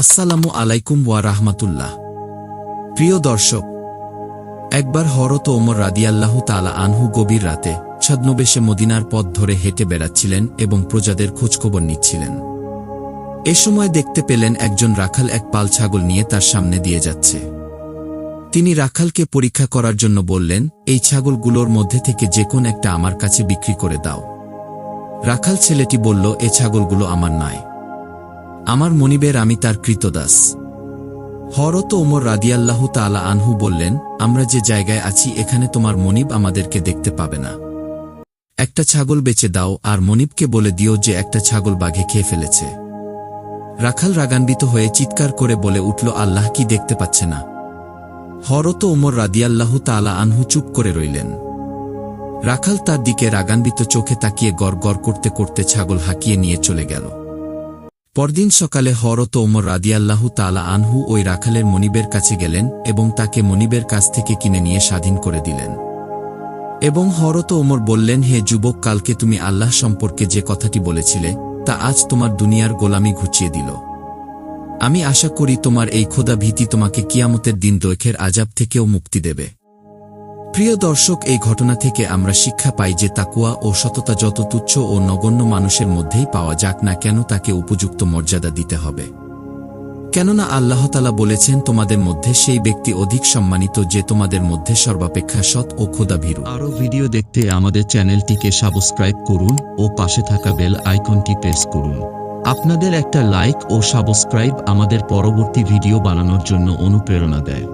আসসালামু আলাইকুম ওয়া রাহমাতুল্লাহ। প্রিয় দর্শক, একবার হরত ওমর রাদিয়াল্লাহু তালা আনহু গভীর রাতে ছদ্মবেশে মদিনার পথ ধরে হেঁটে বেড়াচ্ছিলেন এবং প্রজাদের খোঁজখবর নিচ্ছিলেন। এ সময় দেখতে পেলেন একজন রাখাল এক পাল ছাগল নিয়ে তার সামনে দিয়ে যাচ্ছে। তিনি রাখালকে পরীক্ষা করার জন্য বললেন, এই ছাগলগুলোর মধ্যে থেকে যে কোন একটা আমার কাছে বিক্রি করে দাও। রাখাল ছেলেটি বলল, এ ছাগলগুলো আমার নয় আমার মনিবের আমি তার কৃতদাস। হরত ওমর রাদিয়াল্লাহু তালা আনহু বললেন, আমরা যে জায়গায় আছি, এখানে তোমার মনিব আমাদেরকে দেখতে পাবে না। একটা ছাগল বেচে দাও, আর মনিবকে বলে দিও যে একটা ছাগল বাঘে খেয়ে ফেলেছে। রাখাল রাগান্বিত হয়ে চিৎকার করে বলে উঠল, আল্লাহ কি দেখতে পাচ্ছে না? হরত ওমর রাদিয়াল্লাহু তালা আনহু চুপ করে রইলেন। রাখাল তার দিকে রাগান্বিত চোখে তাকিয়ে গড় করতে করতে ছাগল হাঁকিয়ে নিয়ে চলে গেল। পরদিন সকালে হরত ওমর রাদিয়াল্লাহু তালা আনহু ওই রাখালের মনিবের কাছে গেলেন এবং তাকে মনিবের কাছ থেকে কিনে নিয়ে স্বাধীন করে দিলেন। এবং হরত ওমর বললেন, হে যুবক, কালকে তুমি আল্লাহ সম্পর্কে যে কথাটি বলেছিলে, তা আজ তোমার দুনিয়ার গোলামি ঘুচিয়ে দিল। আমি আশা করি তোমার এই খোদা ভীতি তোমাকে কিয়ামতের দিন দৈখের আজাব থেকেও মুক্তি দেবে। প্রিয় দর্শক, এই ঘটনা থেকে আমরা শিক্ষা পাই যে তাকুয়া ও সততা যত তুচ্ছ ও নগণ্য মানুষের মধ্যেই পাওয়া যাক না কেন তাকে উপযুক্ত মর্যাদা দিতে হবে। কেননা আল্লাহতালা বলেছেন, তোমাদের মধ্যে সেই ব্যক্তি অধিক সম্মানিত যে তোমাদের মধ্যে সর্বাপেক্ষা সৎ ও খোদাভীরু আরও ভিডিও দেখতে আমাদের চ্যানেলটিকে সাবস্ক্রাইব করুন ও পাশে থাকা বেল আইকনটি প্রেস করুন। আপনাদের একটা লাইক ও সাবস্ক্রাইব আমাদের পরবর্তী ভিডিও বানানোর জন্য অনুপ্রেরণা দেয়।